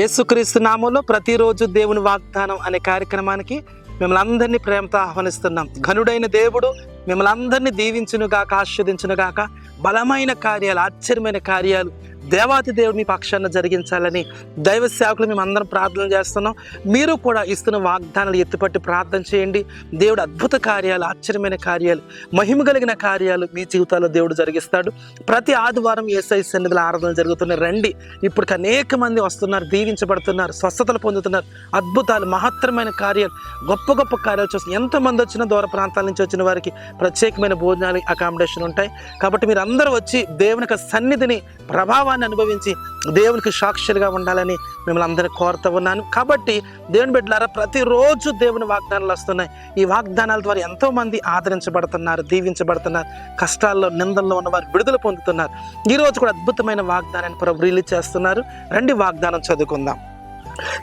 యేసుక్రీస్తు నామంలో ప్రతిరోజు దేవుని వాగ్దానం అనే కార్యక్రమానికి మిమ్మల్ని అందరినీ ప్రేమతో ఆహ్వానిస్తున్నాం. ఘనుడైన దేవుడు మిమ్మల్ని అందరినీ దీవించునుగాక ఆస్వాదించునుగాక బలమైన కార్యాలు ఆశ్చర్యమైన కార్యాలు దేవాతి దేవుడు మీ పక్షాన జరిగించాలని దైవ సేవకులు మేము అందరం ప్రార్థన చేస్తున్నాం. మీరు కూడా ఇస్తున్న వాగ్దానాలు ఎత్తుపట్టి ప్రార్థన చేయండి. దేవుడు అద్భుత కార్యాలు ఆశ్చర్యమైన కార్యాలు మహిమ కలిగిన కార్యాలు మీ జీవితాల్లో దేవుడు జరిగిస్తాడు. ప్రతి ఆదివారం ఏసై సన్నిధిలో ఆరాధన జరుగుతున్నాయి. రండి. ఇప్పుడు అనేక మంది వస్తున్నారు దీవించబడుతున్నారు స్వస్థతలు పొందుతున్నారు. అద్భుతాలు మహత్తరమైన కార్యాలు గొప్ప గొప్ప కార్యాలు చూస్తున్నారు. ఎంతమంది వచ్చిన దూర ప్రాంతాల నుంచి వచ్చిన వారికి ప్రత్యేకమైన భోజనాలు అకామిడేషన్ ఉంటాయి. కాబట్టి మీరు అందరూ వచ్చి దేవునికి సన్నిధిని ప్రభావాన్ని అనుభవించి దేవునికి సాక్షులుగా ఉండాలని మిమ్మల్ని అందరినీ కోరుతూ ఉన్నాను. కాబట్టి దేవుని బిడ్డలారా ప్రతిరోజు దేవుని వాగ్దానాలు వస్తున్నాయి. ఈ వాగ్దానాల ద్వారా ఎంతోమంది ఆదరించబడుతున్నారు దీవించబడుతున్నారు కష్టాల్లో నిందల్లో ఉన్నవారు విడుదల పొందుతున్నారు. ఈరోజు కూడా అద్భుతమైన వాగ్దానాన్ని ప్రభు రిలీజ్ చేస్తున్నారు. రండి వాగ్దానం చదువుకుందాం.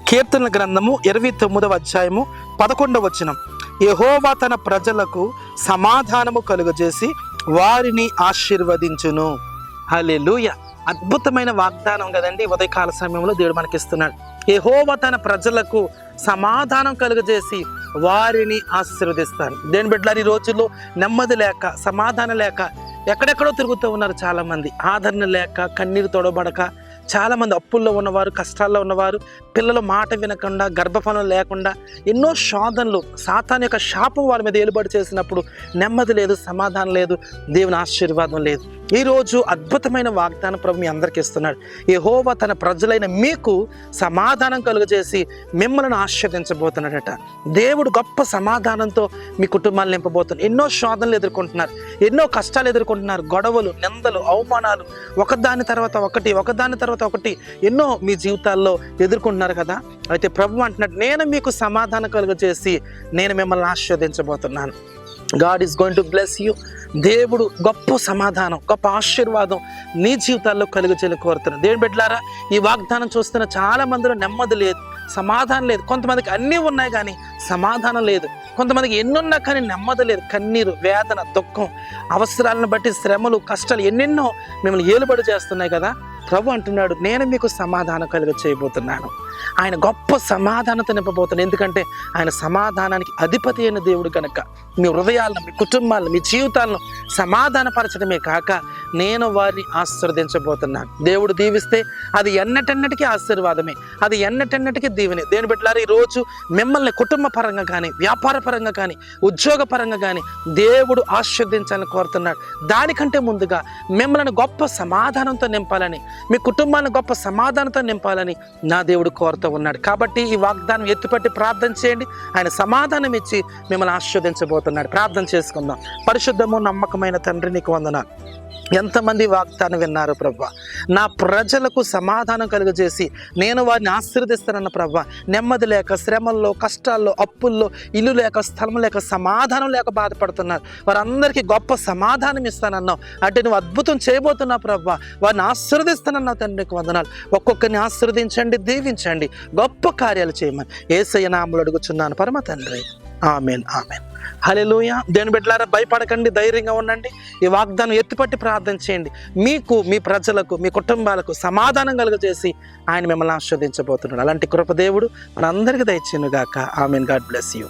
కీర్తన గ్రంథము ఇరవై తొమ్మిదవ అధ్యాయము పదకొండవ వచనం. యహోవా తన ప్రజలకు సమాధానము కలుగజేసి వారిని ఆశీర్వదించును. హలెలుయ అద్భుతమైన వాగ్దానం కదండి ఉదయకాల సమయంలో దేవుడు మనకిస్తున్నాడు. యహోవ తన ప్రజలకు సమాధానం కలుగజేసి వారిని ఆశీర్వదిస్తాను దేని బిడ్డలారు ఈ రోజుల్లో నెమ్మది లేక సమాధానం లేక ఎక్కడెక్కడో తిరుగుతూ ఉన్నారు చాలామంది. ఆదరణ లేక కన్నీరు తొడబడక చాలామంది అప్పుల్లో ఉన్నవారు కష్టాల్లో ఉన్నవారు పిల్లలు మాట వినకుండా గర్భఫలం లేకుండా ఎన్నో శోధనలు సాతాన్ యొక్క శాపం వారి మీద ఏలుబడి చేసినప్పుడు నెమ్మది లేదు సమాధానం లేదు దేవుని ఆశీర్వాదం లేదు. ఈరోజు అద్భుతమైన వాగ్దానం ప్రభు మీ అందరికీ ఇస్తున్నాడు. యెహోవా తన ప్రజలైన మీకు సమాధానం కలుగజేసి మిమ్మల్ని ఆశీర్వదించబోతున్నాడట. దేవుడు గొప్ప సమాధానంతో మీ కుటుంబాలు నింపబోతున్నారు ఎన్నో శోధనలు ఎదుర్కొంటున్నారు. ఎన్నో కష్టాలు ఎదుర్కొంటున్నారు. గొడవలు నిందలు అవమానాలు. ఒకదాని తర్వాత ఒకటి ఒకదాని తర్వాత ఒకటి ఎన్నో మీ జీవితాల్లో ఎదుర్కొంటున్నారు కదా? అయితే ప్రభు అంటున్నాడు నేను మీకు సమాధానం కలుగజేసి నేను మిమ్మల్ని ఆశీర్వదించబోతున్నాను. God is going to bless you దేవుడు గొప్ప సమాధానం గొప్ప ఆశీర్వాదం నీ జీవితాల్లో కలుగజేయాలని కోరుతున్నాను. దేవుని బిడ్డలారా ఈ వాగ్దానం చూస్తున్న చాలా మందిలో నెమ్మది లేదు సమాధానం లేదు. కొంతమందికి అన్నీ ఉన్నాయి కానీ సమాధానం లేదు. కొంతమందికి ఎన్నున్నా కానీ నెమ్మది లేదు. కన్నీరు వేదన దుఃఖం అవసరాలను బట్టి శ్రమలు కష్టాలు ఎన్నెన్నో మిమ్మల్ని ఏలుబడి చేస్తున్నాయి కదా. ప్రభు అంటున్నాడు నేను మీకు సమాధానం కలుగ చేయబోతున్నాను ఆయన గొప్ప సమాధానత నింపబోతున్నాను ఎందుకంటే ఆయన సమాధానానికి అధిపతి అయిన దేవుడు కనుక మీ హృదయాలను మీ కుటుంబాలను మీ జీవితాలను సమాధానపరచడమే కాక నేను వారిని ఆశీర్వదించబోతున్నాను. దేవుడు దీవిస్తే అది ఎన్నటెన్నటికీ ఆశీర్వాదమే. అది ఎన్నటెన్నటికీ దీవెనే. దేని పెట్టారు ఈరోజు రోజు మిమ్మల్ని కుటుంబ పరంగా కానీ వ్యాపార పరంగా కానీ ఉద్యోగ పరంగా కానీ దేవుడు ఆశీర్వదించాలని కోరుతున్నాడు. దానికంటే ముందుగా మిమ్మల్ని గొప్ప సమాధానంతో నింపాలని మీ కుటుంబాన్ని గొప్ప సమాధానంతో నింపాలని నా దేవుడు కోరుతూ ఉన్నాడు. కాబట్టి ఈ వాగ్దానం ఎత్తుపట్టి ప్రార్థన చేయండి. ఆయన సమాధానం ఇచ్చి మిమ్మల్ని ఆస్వాదించబోతున్నాడు ప్రార్థన చేసుకుందాం. పరిశుద్ధము నమ్మకమైన తండ్రి నీకు వందనాలు. ఎంతమంది వాగ్దానం విన్నారు ప్రభా? నా ప్రజలకు సమాధానం కలుగజేసి నేను వారిని ఆశీర్దిస్తానన్న ప్రభా నెమ్మది లేక శ్రమల్లో కష్టాల్లో అప్పుల్లో ఇల్లు లేక స్థలం లేక సమాధానం లేక బాధపడుతున్నారు. వారందరికీ గొప్ప సమాధానం ఇస్తానన్నావు. అంటే నువ్వు అద్భుతం చేయబోతున్నావు ప్రభా. వారిని ఆశీర్దిస్తానన్నావు తండ్రికి వందనాలు. ఒక్కొక్కరిని ఆశీర్వదించండి దీవించండి. గొప్ప కార్యాలు చేయమని. ఏసయ్య నామలు అడుగుచున్నాను. పరమ తండ్రి. Amen amen. హలెలూయ దేని బిడ్డలారా భయపడకండి ధైర్యంగా ఉండండి. ఈ వాగ్దానం ఎత్తుపట్టి ప్రార్థన చేయండి. మీకు మీ ప్రజలకు మీ కుటుంబాలకు సమాధానం కలుగజేసి ఆయన మిమ్మల్ని ఆస్వాదించబోతున్నాడు అలాంటి కృపదేవుడు మనందరికీ దయచేయను గాక ఆమెన్. God bless you.